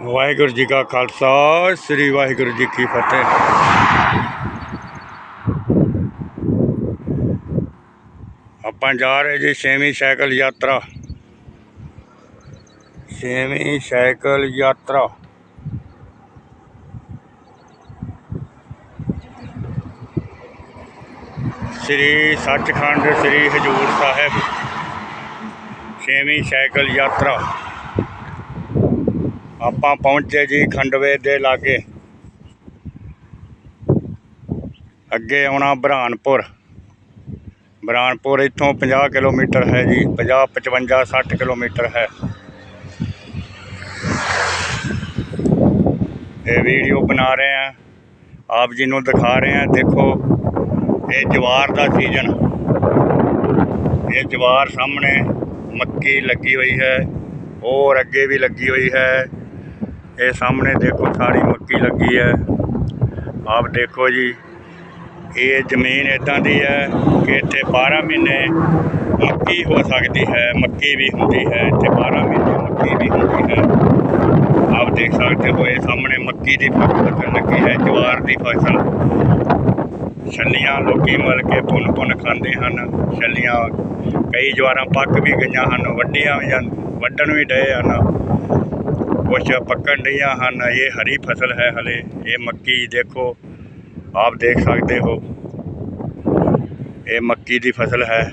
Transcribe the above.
ਵਾਹਿਗੁਰੂ ਜੀ ਕਾ ਖਾਲਸਾ ਸ੍ਰੀ ਵਾਹਿਗੁਰੂ ਜੀ ਕੀ ਫਤਿਹ ਆਪਾਂ ਜਾ ਰਹੇ ਜੀ ਛੇਵੀਂ ਸਾਈਕਲ ਯਾਤਰਾ ਛੇਵੀਂ ਸਾਈਕਲ ਯਾਤਰਾ ਸ੍ਰੀ ਸੱਚਖੰਡ ਸ੍ਰੀ ਹਜੂਰ ਸਾਹਿਬ ਛੇਵੀਂ ਸਾਈਕਲ ਯਾਤਰਾ ਆਪਾਂ ਪਹੁੰਚੇ ਜੀ ਖੰਡਵੇ ਦੇ ਲਾਗੇ। ਅੱਗੇ ਆਉਣਾ ਬਰਾਨਪੁਰ। ਬਰਾਨਪੁਰ ਇੱਥੋਂ 50 ਕਿਲੋਮੀਟਰ ਹੈ ਜੀ 50 55 60 ਕਿਲੋਮੀਟਰ ਹੈ। ਇਹ ਵੀਡੀਓ ਬਣਾ ਰਹੇ ਆ ਆਪ ਜੀ ਨੂੰ ਦਿਖਾ ਰਹੇ ਆ ਦੇਖੋ, ਇਹ ਜਵਾਰ ਦਾ ਸੀਜ਼ਨ। ਇਹ ਜਵਾਰ ਸਾਹਮਣੇ ਮੱਕੀ ਲੱਗੀ ਹੋਈ ਹੈ, ਹੋਰ ਅੱਗੇ ਵੀ ਲੱਗੀ ਹੋਈ ਹੈ। ਇਹ ਸਾਹਮਣੇ ਦੇਖੋ ਸਾਰੀ ਮੱਕੀ ਲੱਗੀ ਹੈ। ਆਪ ਦੇਖੋ ਜੀ, ਇਹ ਜ਼ਮੀਨ ਇਦਾਂ ਦੀ ਹੈ ਕਿ ਇੱਥੇ 12 ਮਹੀਨੇ ਮੱਕੀ ਹੋ ਸਕਦੀ ਹੈ, ਮੱਕੀ ਵੀ ਹੁੰਦੀ ਹੈ, ਇੱਥੇ 12 ਮਹੀਨੇ ਮੱਕੀ ਵੀ ਹੁੰਦੀ ਹੈ। ਆਪ ਦੇਖ ਸਕਦੇ ਹੋ, ਇਹ ਸਾਹਮਣੇ ਮੱਕੀ ਦੀ ਫਸਲ ਲੱਗਣ ਲੱਗੀ ਹੈ, ਜਵਾਰ ਦੀ ਫਸਲ। ਛੱਲੀਆਂ ਲੋਕੀ ਮਲ ਕੇ ਪੁੰਨ ਪੁੰਨ ਖਾਂਦੇ ਹਨ। ਛੱਲੀਆਂ ਕਈ ਜਵਾਰਾਂ ਪੱਕ ਵੀ ਗਈਆਂ ਹਨ, ਵੱਡੀਆਂ ਵੀ ਜਾਂ ਵੱਢਣ ਵੀ ਡਏ ਹਨ। ਕੁਛ ਪੱਕਣ ਡਈਆਂ ਹਨ। ਇਹ ਹਰੀ ਫਸਲ ਹੈ ਹਲੇ। ਇਹ ਮੱਕੀ, ਦੇਖੋ, ਆਪ ਦੇਖ ਸਕਦੇ ਹੋ। ਇਹ ਮੱਕੀ ਦੀ ਫਸਲ ਹੈ।